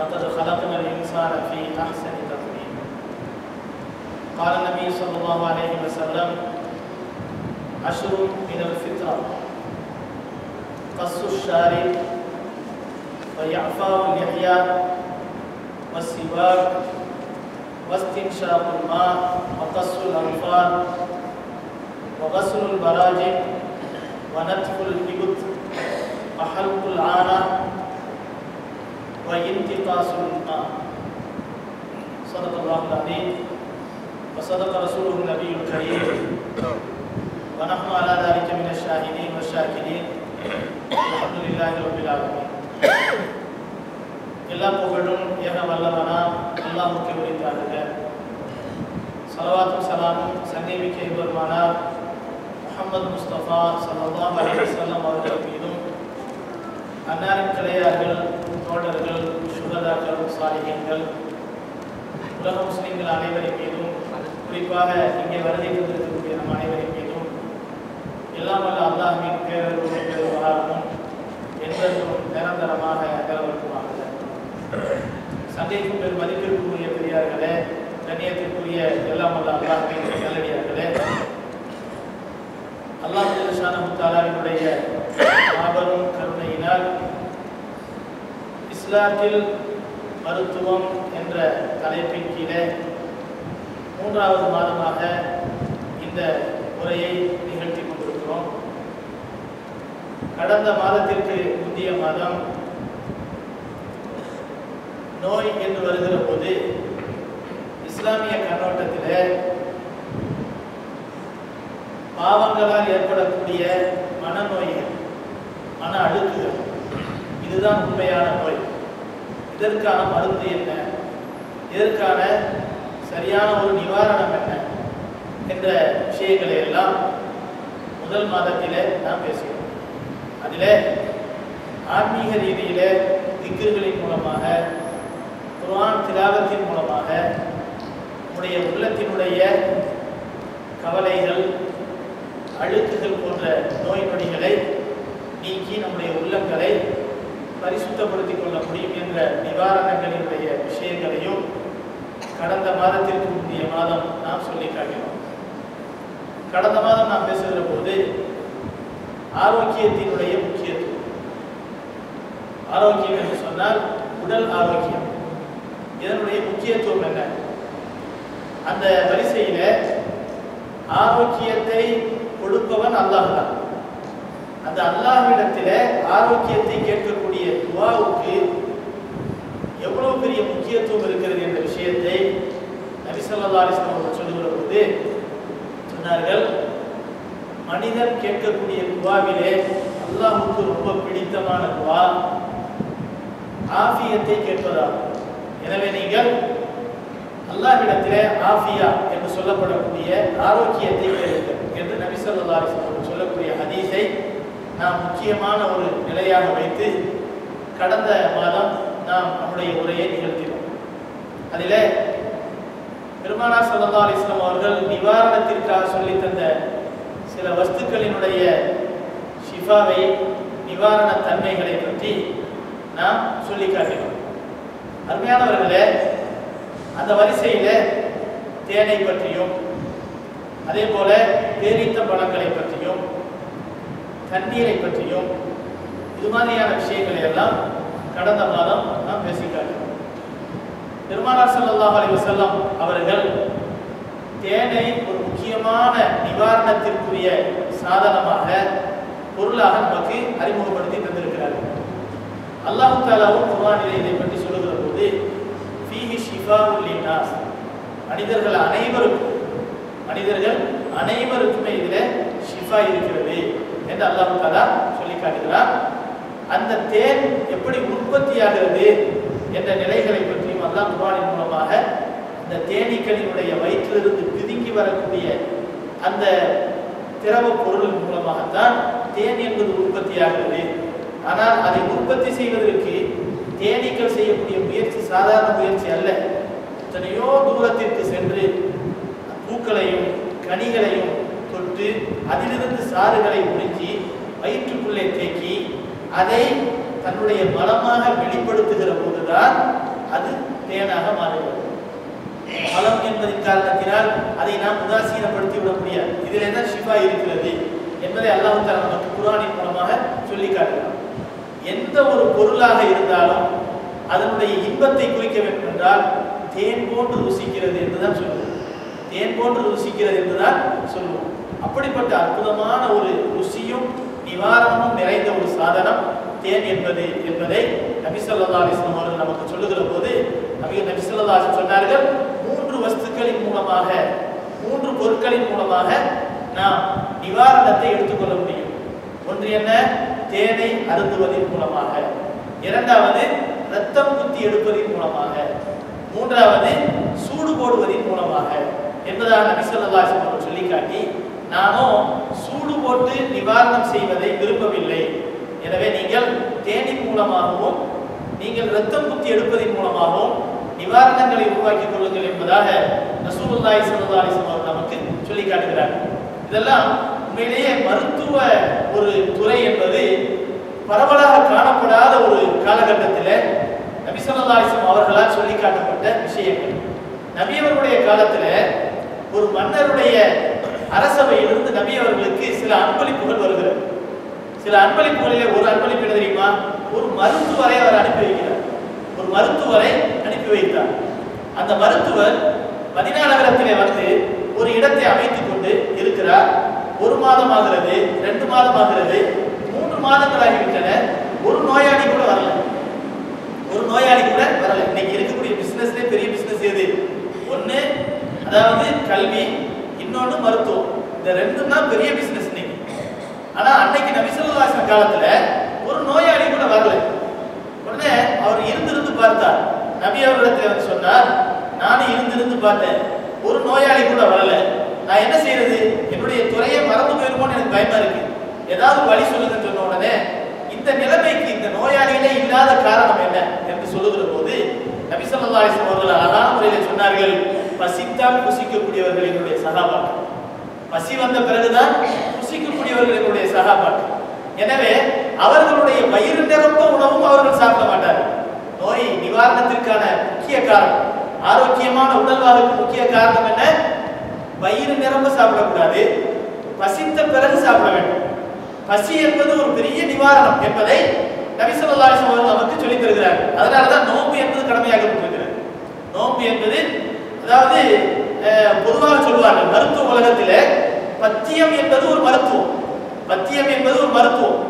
لقد خلقنا الإنسان في أحسن تقويم قال النبي صلى الله عليه وسلم عشر من الفطرة. قص الشارب وإعفاء اللحية والسواك واستنشاق الماء وقص الأنفار وغسل البراجم ونتف الإبط وحلق العانة وانتقاص الماء صدق الله العظيم وصدق رسوله النبي الكريم ونحن على ذلك من الشاهدين والشاكرين الحمد لله رب العالمين எல்லா புகழும் ஏக வல்லவனாம் அல்லாஹுக்கு உரித்தாகுக சலவாத்தும் சலாமும் சங்கேமிக்க பெருமானார் முகமது முஸ்தபா சல்லாஹ் அலி வல்லம் அவர்கள் மீதும் அன்னாரின் கிளையார்கள் தோழர்கள் சுகதாக்கள் சாலிகங்கள் உலக முஸ்லீம்கள் அனைவரின் மீதும் குறிப்பாக இங்கே வருகை தந்திருக்கக்கூடிய நம் அனைவரின் மீதும் எல்லாம் வல்ல அல்லாஹின் பேரரும் பெருமாறும் என்றென்றும் நிரந்தரமாக நிலவரக்குமாக சந்தைக்கும் பெரும் மதிப்பிற்குரிய பெரியார்களே கண்ணியத்திற்குரிய எல்லாம் வல்ல அல்லாஹின் நல்லடியார்களே அல்லாஹ் ஷானமுத்தாலாவினுடைய இஸ்லாத்தில் மருத்துவம் என்ற தலைப்பின் கீழே மூன்றாவது மாதமாக இந்த உரையை நிகழ்த்தி கொண்டிருக்கிறோம். கடந்த மாதத்திற்கு முந்தைய மாதம் நோய் என்று வருகிற போது இஸ்லாமிய கண்ணோட்டத்தில் பாவங்களால் ஏற்படக்கூடிய மனநோய்கள் மன அழுக்குகள் இதுதான் உண்மையான நோய். இதற்கான மருந்து என்ன? இதற்கான சரியான ஒரு நிவாரணம் என்ன? என்ற விஷயங்களை எல்லாம் முதல் மாதத்திலே நாம் பேசுகிறோம். அதில் ஆன்மீக ரீதியில் திக்குகளின் மூலமாக குர்ஆன் திலாவத்தின் மூலமாக நம்முடைய உள்ளத்தினுடைய கவலைகள் அழுக்குகள் போன்ற நோய் நொடிகளை நீக்கி நம்முடைய உள்ளங்களை பரிசுத்தப்படுத்திக் கொள்ள முடியும் என்ற நிவாரணங்களினுடைய விஷயங்களையும் கடந்த மாதத்திற்கு முந்தைய மாதம் நாம் சொல்லி காட்டினோம் கடந்த மாதம் நாம் பேசுகிற போது ஆரோக்கியத்தினுடைய முக்கியத்துவம். ஆரோக்கியம் என்று சொன்னால் உடல் ஆரோக்கியம். இதனுடைய முக்கியத்துவம் என்ன? அந்த வரிசையில ஆரோக்கியத்தை கொடுப்பவன் அல்லாஹ் தான் அந்த அல்லாஹ்விடத்தில ஆரோக்கியத்தை கேட்கக்கூடிய துவாவுக்கு எவ்வளவு பெரிய முக்கியத்துவம் இருக்கிறது என்ற விஷயத்தை நபிசல்லா அலிஸ்லாம் அவர்கள் சொல்லுகிற போது சொன்னார்கள் மனிதன் கேட்கக்கூடிய துவாவிலே அல்லாஹுக்கு ரொம்ப பிடித்தமான துவா ஆஃபியத்தை கேட்பதாகும். எனவே நீங்கள் அல்லாஹ்விடத்திலே ஆஃபியா என்று சொல்லப்படக்கூடிய ஆரோக்கியத்தை கேளுங்கள் என்று நபி ஸல்லல்லாஹு அலைஹி வஸல்லம் சொல்லக்கூடிய ஹதீஸை நாம் முக்கியமான ஒரு நிலையாக வைத்து கடந்த மாதம் நாம் நம்முடைய உரையை நிகழ்த்தினோம். அதில் பெருமானா சல்லா அலிஸ்லாம் அவர்கள் நிவாரணத்திற்காக சொல்லி தந்த சில வஸ்துக்களினுடைய ஷிஃபாவை நிவாரண தன்மைகளை பற்றி நாம் சொல்லி காட்டினோம். அருமையானவர்களே அந்த வரிசையில் தேனை பற்றியும் அதே போல பேரித்த பழங்களை பற்றியும் தண்ணீரை பற்றியும் இது மாதிரியான விஷயங்களை எல்லாம் கடந்த மாதம் நாம் பேசிக்காட்டோம் பெருமானார் ஸல்லல்லாஹு அலி வஸல்லம் அவர்கள் தேனை ஒரு முக்கியமான நிவாரணத்திற்குரிய சாதனமாக பொருளாக நமக்கு அறிமுகப்படுத்தி தந்திருக்கிறார்கள். அல்லாஹு தாலாவும் குர்ஆனிலே இதை பற்றி சொல்லுகிற போது ஃபீஹி ஷிஃபா லின்னாஸ். மனிதர்கள் அனைவருக்கும் மனிதர்கள் அனைவருக்குமே இதில் ஷிஃபா இருக்கிறது. என்று அல்லாஹு தாலா சொல்லி காட்டுகிறார் அந்த தேன் எப்படி உற்பத்தியாகிறது என்ற நிலைகளை பற்றியும் அல்லாஹ் குரானின் மூலமாக இந்த தேனீக்களினுடைய வயிற்றிலிருந்து பிதுங்கி வரக்கூடிய அந்த திரவ பொருள் மூலமாகத்தான் தேன் என்பது உற்பத்தியாகிறது. ஆனால் அதை உற்பத்தி செய்வதற்கு தேனீக்கள் செய்யக்கூடிய முயற்சி சாதாரண முயற்சி அல்ல. எத்தனையோ தூரத்திற்கு சென்று பூக்களையும் கனிகளையும் சுட்டு அதிலிருந்து சாறுகளை உறிஞ்சி வயிற்றுக்குள்ளே தேக்கி அதை தன்னுடைய மலமாக வெளிப்படுத்துகிற போதுதான் அது தேனாக மாறுகிறது. மலம் என்பதின் காரணத்தினால் அதை நாம் உதாசீனப்படுத்தி விட முடியாது. இதில் என்ன சிவா இருக்கிறது என்பதை அல்லாஹ் தஆலா நமக்கு குரானின் மூலமாக சொல்லி காட்டுகிறார் எந்த ஒரு பொருளாக இருந்தாலும் அதனுடைய இன்பத்தை குறிக்க வேண்டும் என்றால் தேன் போன்று ருசிக்கிறது என்றுதான் சொல்லுவோம். தேன் போன்று ருசிக்கிறது என்றுதான் சொல்லுவோம். அப்படிப்பட்ட அற்புதமான ஒரு ருசியும் நிவாரணமும் நிறைந்த ஒரு சாதனம் தேன் என்பது என்பதை நபிசல்லா அலிஸ்லாம் அவர்கள் நமக்கு சொல்லுகிற போது நபி நபிசல்லா சொன்னார்கள் மூன்று வஸ்துக்களின் மூலமாக மூன்று பொருட்களின் மூலமாக நாம் நிவாரணத்தை எடுத்துக்கொள்ள முடியும். ஒன்று என்ன? தேனை அருந்துவதன் மூலமாக. இரண்டாவது ரத்தம் குத்தி எடுப்பதன் மூலமாக. மூன்றாவது சூடு போடுவதன் மூலமாக. என்பதாக நபிசல்லா ஸல்லல்லாஹு அலைஹி சொல்லி காட்டி நானும் சூடு போட்டு நிவாரணம் செய்வதை விரும்பவில்லை. எனவே நீங்கள் தேனின் மூலமாகவும் நீங்கள் ரத்தம் குத்தி எடுப்பதன் மூலமாகவும் நிவாரணங்களை உருவாக்கிக் கொள்ளுங்கள் என்பதாக ரசூலுல்லாஹி ஸல்லல்லாஹு அலைஹி வஸல்லம் நமக்கு சொல்லி காட்டுகிறார். இதெல்லாம் உண்மையிலேயே மருத்துவ ஒரு துறை என்பது பரவலாக காணப்படாத ஒரு காலகட்டத்தில் நபி ஸல்லல்லாஹு அலைஹி அவர்களால் சொல்லி காட்டப்பட்ட விஷயங்கள். நபியவர்களுடைய காலத்தில் ஒரு மன்னருடைய அரச நபி அவர்களுக்கு சில அன்பளிப்புகள் வருகிறது சில அன்பளிப்புகளிலே ஒரு அன்பளிப்பு என்ன தெரியுமா? ஒரு மருத்துவரை அவர் அனுப்பி வைக்கிறார். ஒரு மருத்துவரை அனுப்பி வைத்தார். அந்த மருத்துவர் மதினா நகரத்திலே வந்து ஒரு இடத்தை அமைத்துக் கொண்டு இருக்கிறார். ஒரு மாதம் ஆகிறது ரெண்டு மாதம் ஆகிறது மூன்று மாதங்கள் ஆகிவிட்டன ஒரு நோயாளி கூட வரல. ஒரு நோயாளி கூட வரல. இன்னைக்கு இருக்கக்கூடிய பிசினஸ்லயே பெரிய பிசினஸ் எது ஒண்ணு அதாவது கல்வி இன்னொன்னு மருத்துவம் இந்த ரெண்டும் தான் பெரிய பிசினஸ் இன்னைக்கு ஆனா அன்னைக்கு நபிசல்லாசன காலத்துல ஒரு நோயாளி கூட வரல. உடனே அவர் இருந்திருந்து பார்த்தார். நபி அவர்களிடத்தில் வந்து சொன்னார் நானும் இருந்திருந்து பார்த்தேன். ஒரு நோயாளி கூட வரல. நான் என்ன செய்யறது என்னுடைய துறையை மறந்து போயிருமோன்னு எனக்கு பயமா இருக்கு. ஏதாவது வழி சொல்லுங்கன்னு சொன்ன உடனே இந்த நிலைமைக்கு இந்த நோயாளிகளே இல்லாத காரணம் என்ன? என்று சொல்லுகிற போது நபி சொல்லா அலிஸ்லாம் அவர்கள் அழகான முறையில் சொன்னார்கள் பசித்தால் புசிக்கக்கூடியவர்கள் என்னுடைய சகாபாக்கள். பசி வந்த பிறகுதான் புசிக்கக்கூடியவர்கள் என்னுடைய சகாபாக்கள். எனவே அவர்களுடைய வயிறு நிரம்ப உணவும் அவர்கள் சாப்பிட மாட்டார்கள். நோய் நிவாரணத்திற்கான முக்கிய காரணம். ஆரோக்கியமான உடல்வாகுக்கு முக்கிய காரணம் என்ன? வயிறு நிரம்ப சாப்பிடக்கூடாது. பசித்த பிறகு சாப்பிட வேண்டும். பசி என்பது ஒரு பெரிய நிவாரணம் என்பதை நபி ஸல்லல்லாஹு நமக்கு சொல்லித் தருகிறார் அதனாலதான் நோன்பு என்பது கடமையாக்கப்பட்டிருக்கிறது நோன்பு என்பது அதாவது பொதுவாக சொல்வார்கள் மருத்துவ உலகத்திலே பத்தியம் என்பது ஒரு மருத்துவம். பத்தியம் என்பது ஒரு மருத்துவம்.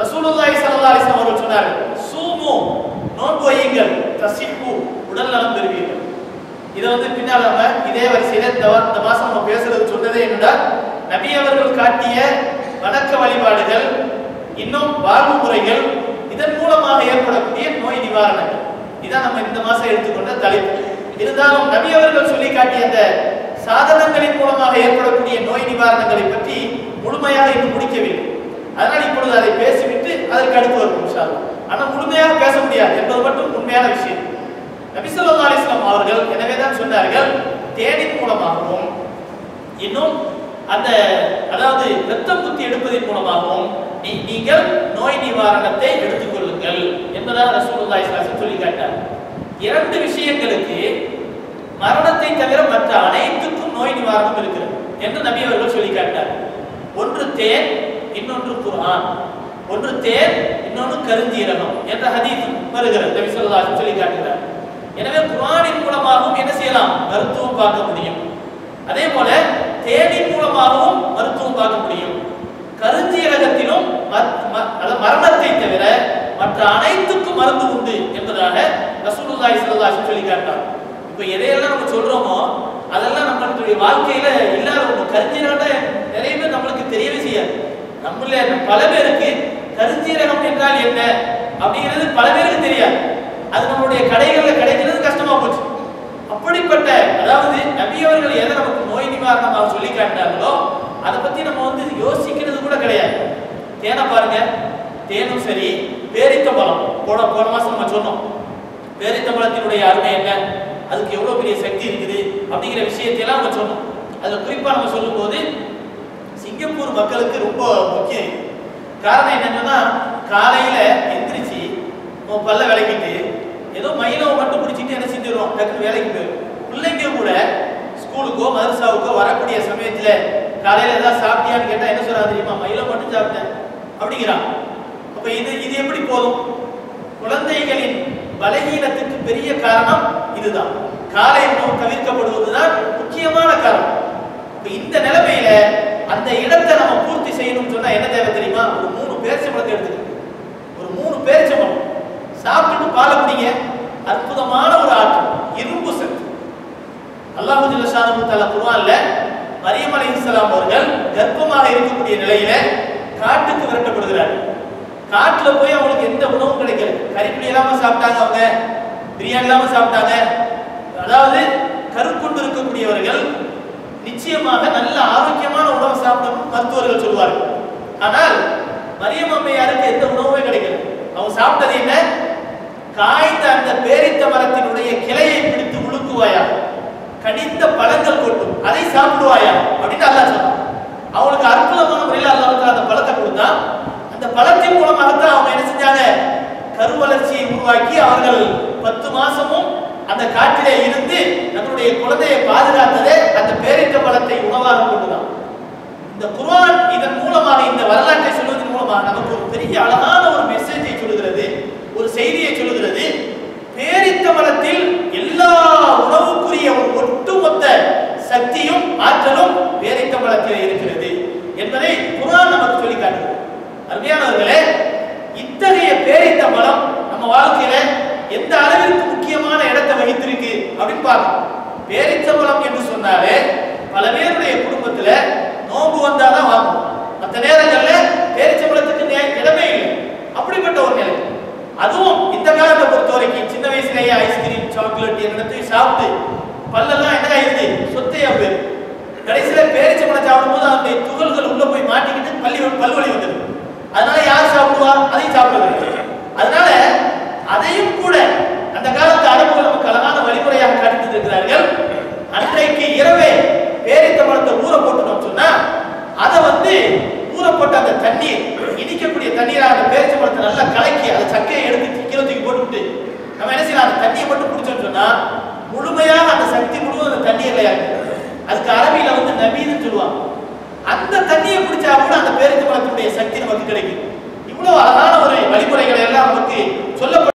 ரசூலுல்லாஹி ஸல்லல்லாஹு அலைஹி வஸல்லம் அவர்கள் சொன்னார்கள் சூமு நோன்பு வையுங்கள் தசிப்பு உடல் நலம் பெறுவீர்கள். இதை வந்து பின்னால் நம்ம இதே வரிசையில இந்த இந்த மாசம் நம்ம பேசுறது சொன்னதே என்னடா நபி அவர்கள் காட்டிய வணக்க வழிபாடுகள் இன்னும் வாழ்வு முறைகள் இதன் மூலமாக ஏற்படக்கூடிய நோய் நிவாரணங்கள். இதான் நம்ம இந்த மாசம் எடுத்துக்கொண்ட தலைப்பு. இருந்தாலும் நபி அவர்கள் சொல்லி காட்டிய அந்த சாதனங்களின் மூலமாக ஏற்படக்கூடிய நோய் நிவாரணங்களை பற்றி முழுமையாக இன்னும் முடிக்கவில்லை. அதனால் இப்பொழுது அதை பேசிவிட்டு அதற்கு அடுத்து வரும் இன்ஷா ஆனால் முழுமையாக பேச முடியாது என்பது மட்டும் உண்மையான விஷயம். நபிசல்லா ஸல்லல்லாஹு அவர்கள் எனவே தான் சொன்னார்கள் தேனின் மூலமாகவும் இன்னும் அந்த அதாவது ரத்தம் குத்தி எடுப்பதன் மூலமாகவும் நீங்கள் நோய் நிவாரணத்தை எடுத்துக்கொள்ளுங்கள் என்பதாக ரசூலுல்லா இஸ்லாசன் சொல்லி காட்டார் இரண்டு விஷயங்களுக்கு மரணத்தை தவிர மற்ற அனைத்துக்கும் நோய் நிவாரணம் இருக்கிறது என்று நபி அவர்கள் சொல்லி காட்டார் ஒன்று தேன் இன்னொன்று குர்ஆன். ஒன்று தேன் இன்னொன்று கருந்தீரகம் என்ற ஹதீஸ் வருகிறது. நபி ஸல்லல்லாஹு அலைஹி சொல்லி காட்டுகிறார் எனவே குர்ஆனின் மூலமாகவும் என்ன செய்யலாம்? மருத்துவம் பார்க்க முடியும். அதே போல தேனின் மூலமாகவும் மருத்துவம் பார்க்க முடியும். கருஞ்சீரகத்திலும் மத்- ம- மரணத்தை தவிர மற்ற அனைத்துக்கும் மருந்து உண்டு என்பதாக ரசூலுல்லாஹி ஸல்லல்லாஹு அலைஹி வஸல்லம் சொல்லி இப்போ எதையெல்லாம் நம்ம சொல்றோமோ அதெல்லாம் நம்மளுடைய வாழ்க்கையில இல்லாத ஒரு கருஞ்சீரகம்னா நிறைய பேர் பெரிய விஷயம் நம்மள பல பேருக்கு கருஞ்சீரகம் என்றால் என்ன? அப்படிங்கிறது பல பேருக்கு தெரியாது. அது நம்மளுடைய கடைகளில் கிடைக்கிறது கஷ்டமா போச்சு. அப்படிப்பட்ட அதாவது நபியவர்கள் எதை நமக்கு நோய் நிவாரணமாக சொல்லி காட்டினார்களோ அதை பத்தி நம்ம வந்து யோசிக்கிறது கூட கிடையாது. தேனை பாருங்க. தேனும் சரி பேரித்தம்பழம் போன போன மாசம் நம்ம சொன்னோம். பேரித்தம்பழத்தினுடைய அருமை என்ன? அதுக்கு எவ்வளவு பெரிய சக்தி இருக்குது? அப்படிங்கிற விஷயத்தையெல்லாம் நம்ம சொன்னோம். அதுல குறிப்பா நம்ம சொல்லும்போது சிங்கப்பூர் மக்களுக்கு ரொம்ப முக்கியம் காரணம் என்னன்னா காலையில எந்திரிச்சு உன் பல்ல விளக்கிட்டு ஏதோ மயிலவை மட்டும் குடிச்சு செஞ்சிடும் டக்குனு வேலைக்கு போயிடும் பிள்ளைங்க கூட ஸ்கூலுக்கோ மதரசாவுக்கோ வரக்கூடிய சமயத்துல காலையில ஏதாவது சாப்பிட்டியான்னு கேட்டா என்ன சொல்றா தெரியுமா? மயிலை மட்டும் சாப்பிட்டேன். அப்படிங்கிறான். அப்ப இது இது எப்படி போதும்? குழந்தைகளின் பலகீனத்துக்கு பெரிய காரணம் இதுதான். காலை உணவு தவிர்க்கப்படுவதுதான் முக்கியமான காரணம். இப்ப இந்த நிலைமையில அந்த இடத்தை நம்ம பூர்த்தி செய்யணும்னு சொன்னா என்ன தேவை தெரியுமா? ஒரு மூணு பேரிச்சம்பழத்தை எடுத்துக்கணும். ஒரு மூணு பேரிச்சம்பழம் சாப்பிட்டுட்டு பாலை குடிங்க. அற்புதமான ஒரு ஆற்றல். இரும்பு சக்தி அல்லாஹு ஜல்லஷானு தஆலா குர்ஆன்ல மரியம் அலைஹிஸ்ஸலாம் அவர்கள் கர்ப்பமாக இருக்கக்கூடிய நிலையில காட்டுக்கு விரட்டப்படுகிறார். காட்டுல போய் அவங்களுக்கு எந்த உணவும் கிடைக்கல. கறிப்பிடி இல்லாம சாப்பிட்டாங்க அவங்க. பிரியாணி இல்லாம சாப்பிட்டாங்க. அதாவது கருக்கொண்டு இருக்கக்கூடியவர்கள் நிச்சயமாக நல்ல ஆரோக்கியமான உணவை சாப்பிடணும் மருத்துவர்கள் சொல்வார்கள். ஆனால் மரியம் அம்மையாருக்கு எந்த உணவுமே கிடைக்கல. அவங்க சாப்பிட்டது என்ன? காய்ந்த அந்த பேரித்த மரத்தினுடைய கிளையை பிடித்து உழுக்குவாயா கடித்த பழங்கள் கொட்டும். அதை சாப்பிடுவாயா? அப்படின்னு அல்லா சொன்னான் அவங்களுக்கு அற்புதமான முறையில் அல்லாவுக்கு அந்த பழத்தை கொடுத்தா அந்த பழத்தின் மூலமாகத்தான் அவங்க என்ன செஞ்சாங்க? கருவளர்ச்சியை உருவாக்கி அவர்கள் பத்து மாசமும் அந்த காட்டிலே இருந்து நம்மளுடைய குழந்தையை பாதுகாத்ததே அந்த பேரிட்ட பழத்தை உணவாக கொண்டுதான். இந்த குர்ஆன் இதன் மூலமாக இந்த வரலாற்றை சொல்வதன் மூலமாக நமக்கு ஒரு பெரிய அழகான ஒரு மெசேஜை சொல்லுகிறது ஒரு செய்தியை சொல்லுகிறது. பேரித்த மரத்தில் எல்லா உணவுக்கும் ஒரு ஒட்டுமொத்த சக்தியும் ஆற்றலும் பேரித்த மரத்தில் இருக்கிறது என்பதை குர்ஆன் நமக்கு சொல்லி காட்டுகிறது அருமையானவர்களே இத்தகைய பேரித்த மரம் நம்ம வாழ்க்கையில எந்த அளவிற்கு முக்கியமான இடத்தை வகித்திருக்கு அப்படின்னு பார்க்கணும் பேரித்த மரம் என்று சொன்னாலே பல பேருடைய குடும்பத்துல நோன்பு வந்தாதான் வாங்கும் மற்ற நேரங்கள்ல பேரிச்சம்பழத்துக்கு நே- இடமே இல்லை அப்படிப்பட்ட ஒரு நிலை அதுவும் இந்த காலத்தை பொறுத்த வரைக்கும் சின்ன வயசுலேயே ஐஸ்கிரீம் சாக்லேட் என்னத்தையும் சாப்பிட்டு பல்லெல்லாம் என்ன ஆயிருது சொத்தையா பேர் கடைசியில் பேரிச்சை பேரிச்சம்பழம் சாப்பிடும்போது அந்த துகள்கள் உள்ள போய் மாட்டிக்கிட்டு பள்ளி பல்வழி வந்துடும் அதனால யார் சாப்பிடுவா? அதையும் சாப்பிடுவாங்க அதனால அதையும் கூட அந்த காலத்து அனுபவம் நமக்கு அழகான வழிமுறையாக காட்டி இருக்கிறார்கள் அன்றைக்கு இரவே பேரித்த